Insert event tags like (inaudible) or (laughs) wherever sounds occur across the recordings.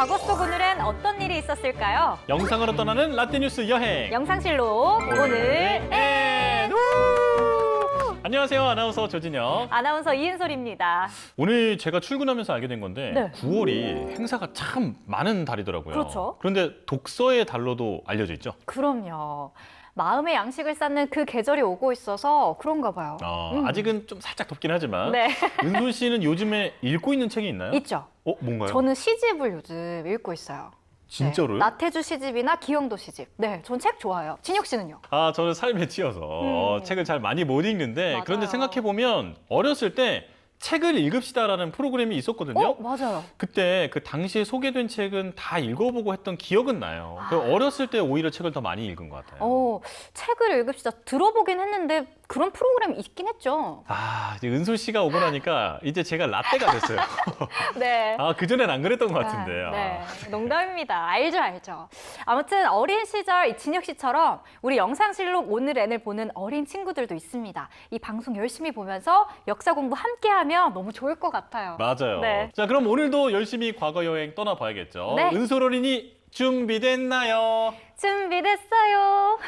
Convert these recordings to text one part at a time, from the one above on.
과거 속 오늘은 어떤 일이 있었을까요? 영상으로 떠나는 라떼뉴스 여행. 영상실록 오늘 엔! 우! 안녕하세요. 아나운서 조진영. 아나운서 이은솔입니다. 오늘 제가 출근하면서 알게 된 건데 네. 9월이 행사가 참 많은 달이더라고요. 그렇죠. 그런데 독서의 달로도 알려져 있죠. 그럼요. 마음의 양식을 쌓는 그 계절이 오고 있어서 그런가 봐요. 어, 음. 아직은 좀 살짝 덥긴 하지만 네, (laughs) 은솔 씨는 요즘에 읽고 있는 책이 있나요? 있죠. 어, 뭔가요? 저는 시집을 요즘 읽고 있어요. 진짜로요? 네, 나태주 시집이나 기영도 시집. 네, 전 책 좋아해요. 진혁 씨는요? 아, 저는 삶에 치여서 음. 책을 잘 많이 못 읽는데 맞아요. 그런데 생각해 보면 어렸을 때 책을 읽읍시다라는 프로그램이 있었거든요. 어, 맞아요. 그때 그 당시에 소개된 책은 다 읽어보고 했던 기억은 나요. 그 어렸을 때 오히려 책을 더 많이 읽은 것 같아요. 어, 책을 읽읍시다. 들어보긴 했는데 그런 프로그램이 있긴 했죠. 아, 이제 은솔 씨가 오고 나니까 이제 제가 라떼가 됐어요. (laughs) 네. 아, 그전엔 안 그랬던 것 같은데. 아. 네, 농담입니다. 알죠, 알죠. 아무튼 어린 시절 이 진혁 씨처럼 우리 영상실록 오늘 앤을 보는 어린 친구들도 있습니다. 이 방송 열심히 보면서 역사 공부 함께 하면 너무 좋을 것 같아요. 맞아요. 네. 자, 그럼 오늘도 열심히 과거 여행 떠나봐야겠죠. 네. 은솔 어린이 준비됐나요? 준비됐어요.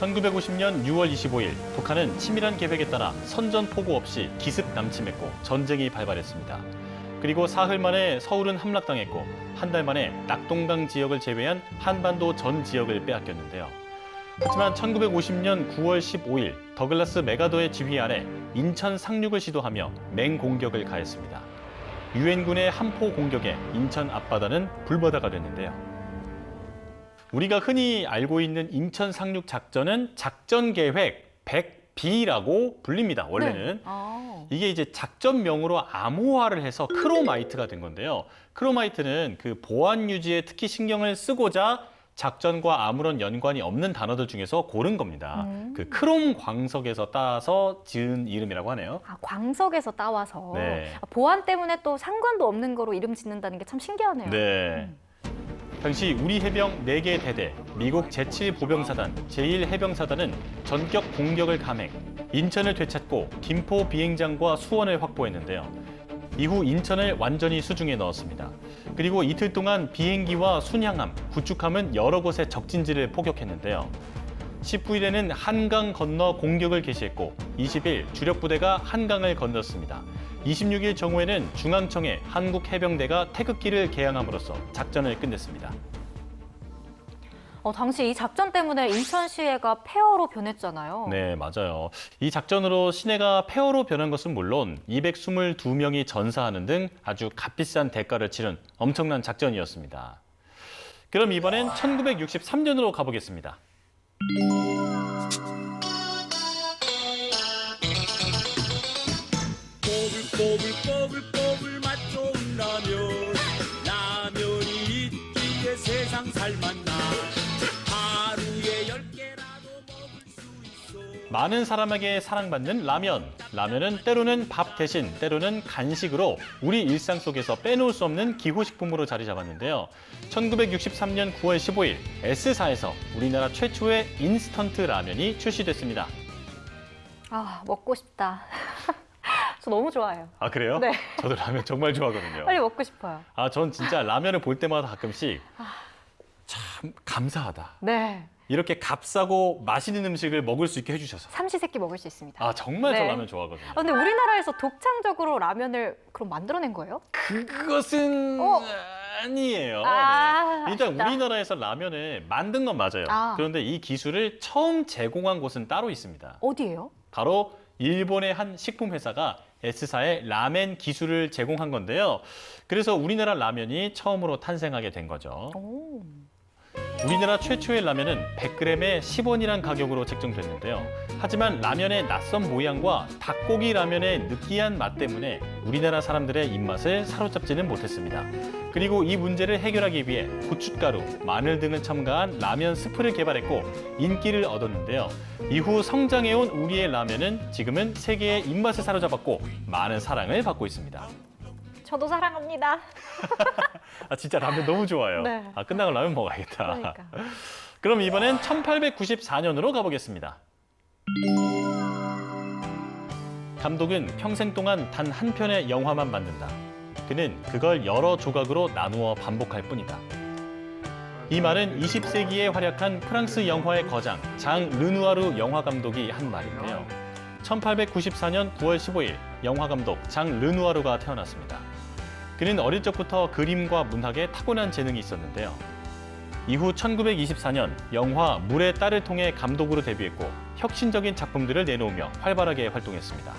1950년 6월 25일 북한은 치밀한 계획에 따라 선전포고 없이 기습 남침했고 전쟁이 발발했습니다. 그리고 사흘 만에 서울은 함락당했고 한 달 만에 낙동강 지역을 제외한 한반도 전 지역을 빼앗겼는데요. 하지만 1950년 9월 15일 더글라스 메가더의 지휘 아래 인천 상륙을 시도하며 맹공격을 가했습니다. 유엔군의 한포 공격에 인천 앞바다는 불바다가 됐는데요. 우리가 흔히 알고 있는 인천 상륙 작전은 작전 계획 100B라고 불립니다. 원래는 네. 아, 이게 이제 작전명으로 암호화를 해서 크로마이트가 된 건데요. 크로마이트는 그 보안 유지에 특히 신경을 쓰고자 작전과 아무런 연관이 없는 단어들 중에서 고른 겁니다. 음. 그 크롬 광석에서 따서 지은 이름이라고 하네요. 아, 광석에서 따와서 네. 아, 보안 때문에 또 상관도 없는 거로 이름 짓는다는 게 참 신기하네요. 네. 당시 우리 해병 4개 대대, 미국 제7보병사단, 제1해병사단은 전격 공격을 감행, 인천을 되찾고 김포 비행장과 수원을 확보했는데요. 이후 인천을 완전히 수중에 넣었습니다. 그리고 이틀 동안 비행기와 순양함, 구축함은 여러 곳의 적진지를 포격했는데요. 19일에는 한강 건너 공격을 개시했고 20일 주력 부대가 한강을 건넜습니다. 26일 정오에는 중앙청에 한국 해병대가 태극기를 개항함으로써 작전을 끝냈습니다. 어, 당시 이 작전 때문에 인천 시해가 폐허로 변했잖아요. 네, 맞아요. 이 작전으로 시내가 폐허로 변한 것은 물론 222명이 전사하는 등 아주 값비싼 대가를 치른 엄청난 작전이었습니다. 그럼 이번엔 1963년으로 가보겠습니다. 꼬불꼬불꼬불 맛 좋은 라면 라면이 있기에 세상 살맛나 하루에 열 개라도 먹을 수 있어 많은 사람에게 사랑받는 라면. 라면은 때로는 밥 대신 때로는 간식으로 우리 일상 속에서 빼놓을 수 없는 기호식품으로 자리 잡았는데요. 1963년 9월 15일 S사에서 우리나라 최초의 인스턴트 라면이 출시됐습니다. 아, 먹고 싶다. (laughs) 저 너무 좋아해요. 아 그래요? 네. 저도 라면 정말 좋아하거든요. 빨리 먹고 싶어요. 아 전 진짜 라면을 볼 때마다 가끔씩 참 감사하다. 네. 이렇게 값싸고 맛있는 음식을 먹을 수 있게 해주셔서. 삼시세끼 먹을 수 있습니다. 아 정말 저 네. 라면 좋아하거든요. 아, 근데 우리나라에서 독창적으로 라면을 그럼 만들어낸 거예요? 그것은 어. 아니에요. 아, 네. 일단 아쉽다. 우리나라에서 라면을 만든 건 맞아요. 아. 그런데 이 기술을 처음 제공한 곳은 따로 있습니다. 어디예요? 바로 일본의 한 식품 회사가 S사에 라멘 기술을 제공한 건데요. 그래서 우리나라 라면이 처음으로 탄생하게 된 거죠. 오. 우리나라 최초의 라면은 100g에 10원이란 가격으로 책정됐는데요. 하지만 라면의 낯선 모양과 닭고기 라면의 느끼한 맛 때문에 우리나라 사람들의 입맛을 사로잡지는 못했습니다. 그리고 이 문제를 해결하기 위해 고춧가루, 마늘 등을 첨가한 라면 스프를 개발했고 인기를 얻었는데요. 이후 성장해온 우리의 라면은 지금은 세계의 입맛을 사로잡았고 많은 사랑을 받고 있습니다. 저도 사랑합니다. (laughs) 아 진짜 라면 너무 좋아요. 네. 아 끝나고 라면 먹어야겠다. 그러니까. (laughs) 그럼 이번엔 1894년으로 가보겠습니다. 감독은 평생 동안 단 한 편의 영화만 만든다. 그는 그걸 여러 조각으로 나누어 반복할 뿐이다. 이 말은 20세기에 활약한 프랑스 영화의 거장 장 르누아르 영화 감독이 한 말인데요. 1894년 9월 15일 영화 감독 장 르누아르가 태어났습니다. 그는 어릴 적부터 그림과 문학에 타고난 재능이 있었는데요. 이후 1924년 영화 물의 딸을 통해 감독으로 데뷔했고 혁신적인 작품들을 내놓으며 활발하게 활동했습니다.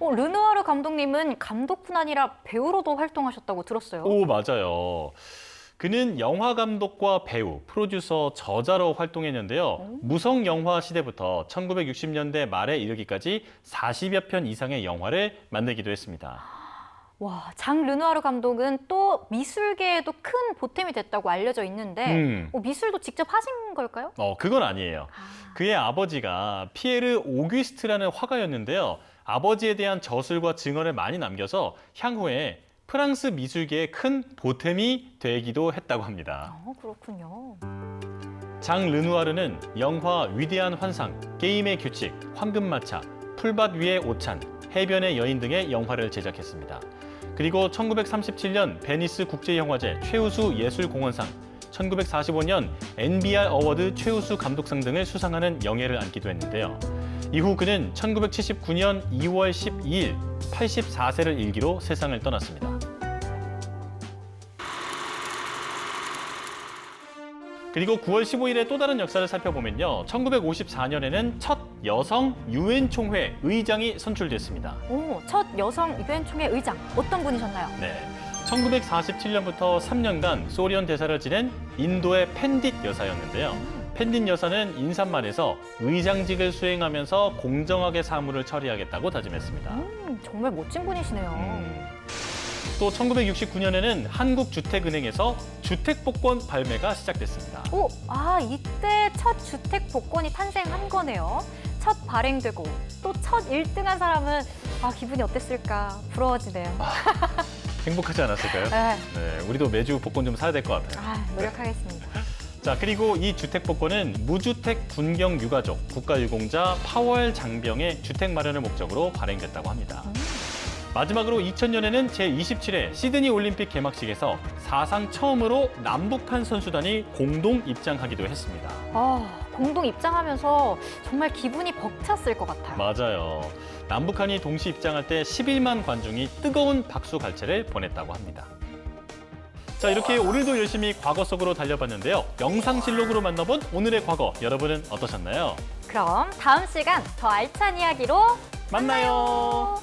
어, 르누아르 감독님은 감독뿐 아니라 배우로도 활동하셨다고 들었어요. 오, 맞아요. 그는 영화 감독과 배우, 프로듀서, 저자로 활동했는데요. 무성 영화 시대부터 1960년대 말에 이르기까지 40여 편 이상의 영화를 만들기도 했습니다. 와, 장 르누아르 감독은 또 미술계에도 큰 보탬이 됐다고 알려져 있는데 음. 어, 미술도 직접 하신 걸까요? 어, 그건 아니에요. 아, 그의 아버지가 피에르 오규스트라는 화가였는데요. 아버지에 대한 저술과 증언을 많이 남겨서 향후에 프랑스 미술계에 큰 보탬이 되기도 했다고 합니다. 어, 그렇군요. 장 르누아르는 영화 위대한 환상, 게임의 규칙, 황금마차, 풀밭 위의 오찬, 해변의 여인 등의 영화를 제작했습니다. 그리고 1937년 베니스 국제영화제 최우수 예술공헌상, 1945년 NBR 어워드 최우수 감독상 등을 수상하는 영예를 안기도 했는데요. 이후 그는 1979년 2월 12일 84세를 일기로 세상을 떠났습니다. 그리고 9월 15일의 또 다른 역사를 살펴보면요. 1954년에는 첫 여성 유엔 총회 의장이 선출됐습니다. 오, 첫 여성 유엔 총회 의장 어떤 분이셨나요? 네. 1947년부터 3년간 소련 대사를 지낸 인도의 펜딧 여사였는데요. 펜딧 여사는 인사말에서 의장직을 수행하면서 공정하게 사무를 처리하겠다고 다짐했습니다. 음, 정말 멋진 분이시네요. 음. 또 1969년에는 한국주택은행에서 주택복권 발매가 시작됐습니다. 오, 아 이때 첫 주택 복권이 탄생한 거네요. 첫 발행되고 또 첫 1등한 사람은 아 기분이 어땠을까 부러워지네요. 행복하지 않았을까요? 네, 네, 우리도 매주 복권 좀 사야 될 것 같아요. 아 노력하겠습니다. 자, 그리고 이 주택복권은 무주택 군경 유가족, 국가유공자, 파월 장병의 주택 마련을 목적으로 발행됐다고 합니다. 마지막으로 2000년에는 제27회 시드니 올림픽 개막식에서 사상 처음으로 남북한 선수단이 공동 입장하기도 했습니다. 아 공동 입장하면서 정말 기분이 벅찼을 것 같아요. 맞아요. 남북한이 동시 입장할 때 11만 관중이 뜨거운 박수 갈채를 보냈다고 합니다. 자, 이렇게 오늘도 열심히 과거 속으로 달려봤는데요. 영상 실록으로 만나본 오늘의 과거, 여러분은 어떠셨나요? 그럼 다음 시간 더 알찬 이야기로 만나요.